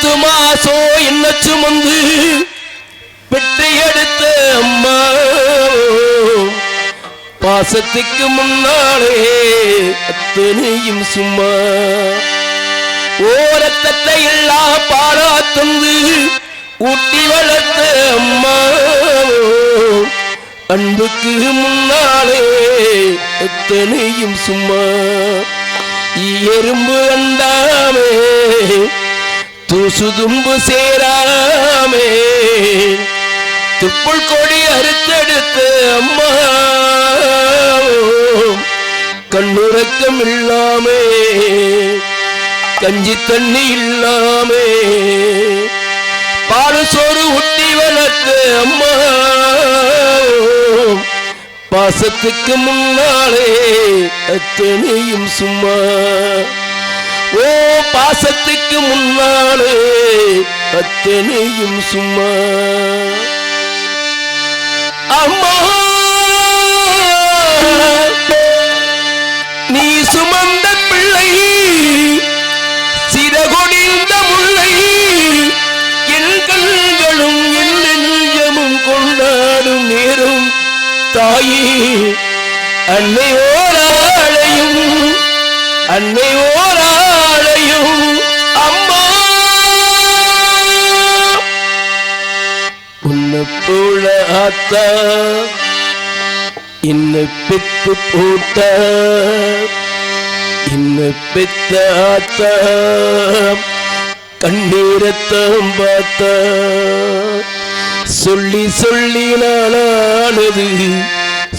பத்து மாசம் என்ன சுமந்து பெற்று எடுத்த அம்மா. பாசத்துக்கு முன்னாலே அத்தனையும் சும்மா. ஓரத்தத்தை எல்லாம் பாடா தந்து ஊட்டி வளர்த்த அம்மா. அன்புக்கு முன்னாலே எத்தனையும் சும்மா. எறும்பு அண்டாமே தூசுதும்பு சேராமே. துப்புள் கொடி அறுத்தெடுத்த அம்மா கண்ணுறக்கம் இல்லாமே. கஞ்சி தண்ணி இல்லாமே. பாடு சோறு ஊட்டி வளர்த்த அம்மா பாசத்துக்கு முன்னாலே அத்தனையும் சும்மா. ஓ பாசத்துக்கு முன்னாலே அத்தனையும் சும்மா. அம்மா நீ சுமந்த பிள்ளை சிறகொடிந்த முல்லை என் கண்களும் என் நெஞ்சமும் கொண்டாடும் நேரும் தாயே அன்னையோராளையும் அன்னை ஓராளையும் அம்மா. உன்னை போல ஆத்தா இன்ன பெத்து போட்ட இன்ன பெத்த ஆத்தா கண்ணீரத்தம் பார்த்த. சொல்லி சொல்லி நாளானது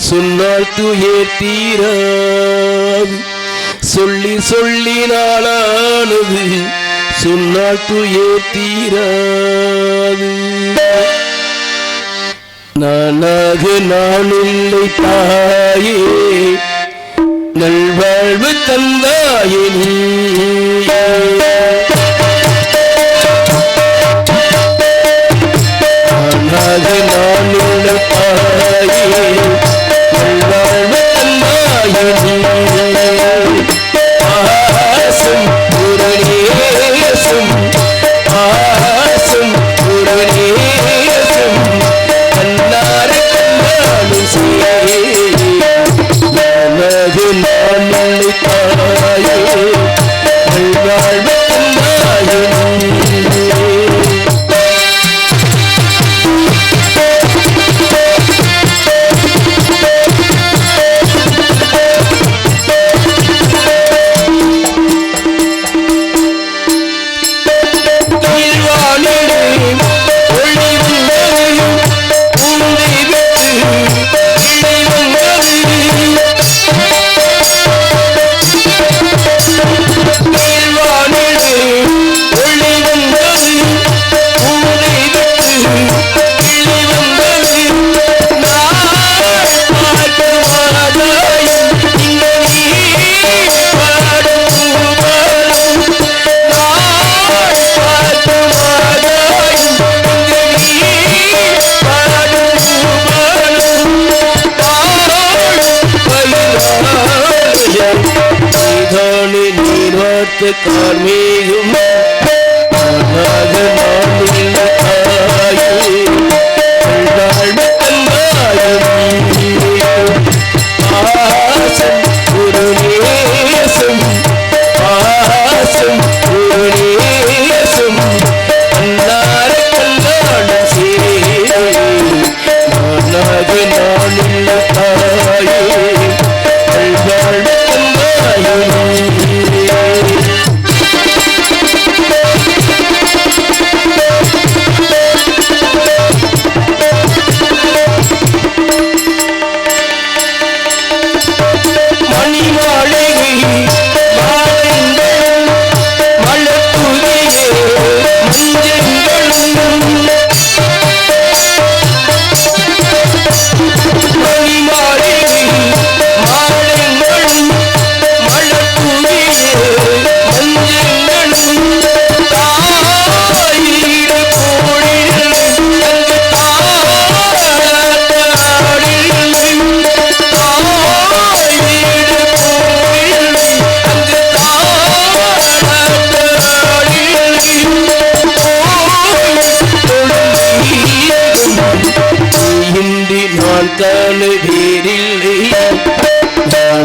சொன்னால் தூயே தீராது சொல்லி சொல்லி நாளானது சொன்னால் துயே தீராது. நானாக நான் இல்லை தாயே நல்வாழ்வு தந்தாயே வார்த்த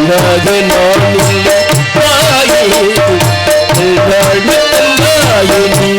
அல்லாத நான் இல்லை தாயே நாடு